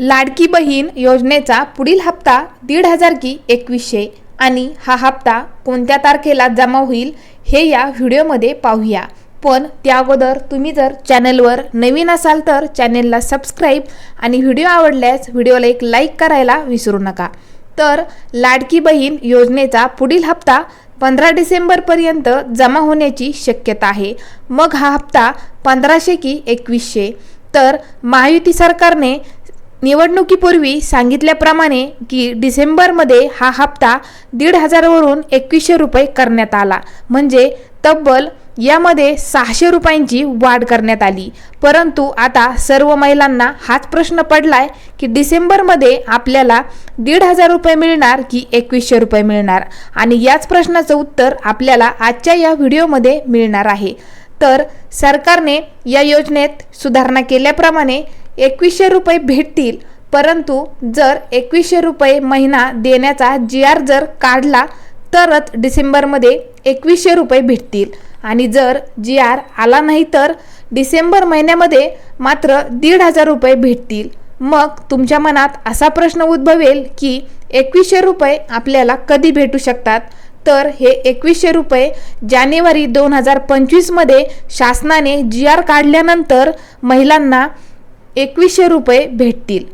लाडकी बहीण योजनेचा पुढील हप्ता दीड हजार की एकवीसशे आणि हा हप्ता कोणत्या तारखेला जमा होईल हे या व्हिडिओमध्ये पाहूया. पण त्या अगोदर तुम्ही जर चॅनलवर नवीन असाल तर चॅनेलला सबस्क्राईब आणि व्हिडिओ आवडल्यास व्हिडिओला एक लाईक करायला विसरू नका. तर लाडकी बहीण योजनेचा पुढील हप्ता पंधरा डिसेंबरपर्यंत जमा होण्याची शक्यता आहे. मग हा हप्ता पंधराशे की एकवीसशे. तर महायुती सरकारने निवडणुकीपूर्वी सांगितल्याप्रमाणे की डिसेंबरमध्ये हा हप्ता दीड हजारवरून एकवीसशे रुपये करण्यात आला. म्हणजे तब्बल यामध्ये सहाशे रुपयांची वाढ करण्यात आली. परंतु आता सर्व महिलांना हाच प्रश्न पडलाय की डिसेंबरमध्ये आपल्याला दीड हजार रुपये मिळणार की एकवीसशे रुपये मिळणार? आणि याच प्रश्नाचं उत्तर आपल्याला आजच्या या व्हिडिओमध्ये मिळणार आहे. तर सरकारने या योजनेत सुधारणा केल्याप्रमाणे एकवीसशे रुपये भेटतील. परंतु जर एकवीसशे रुपये महिना देण्याचा जी आर जर काढला तरच डिसेंबरमध्ये एकवीसशे रुपये भेटतील. आणि जर जी आर आला नाही तर डिसेंबर महिन्यामध्ये मात्र दीड हजार रुपये भेटतील. मग तुमच्या मनात असा प्रश्न उद्भवेल की एकवीसशे रुपये आपल्याला कधी भेटू शकतात? तर हे एकवीसशे रुपये जानेवारी दोन हजार पंचवीसमध्ये शासनाने जी आर काढल्यानंतर महिलांना एकवीसशे रुपये भेटतील.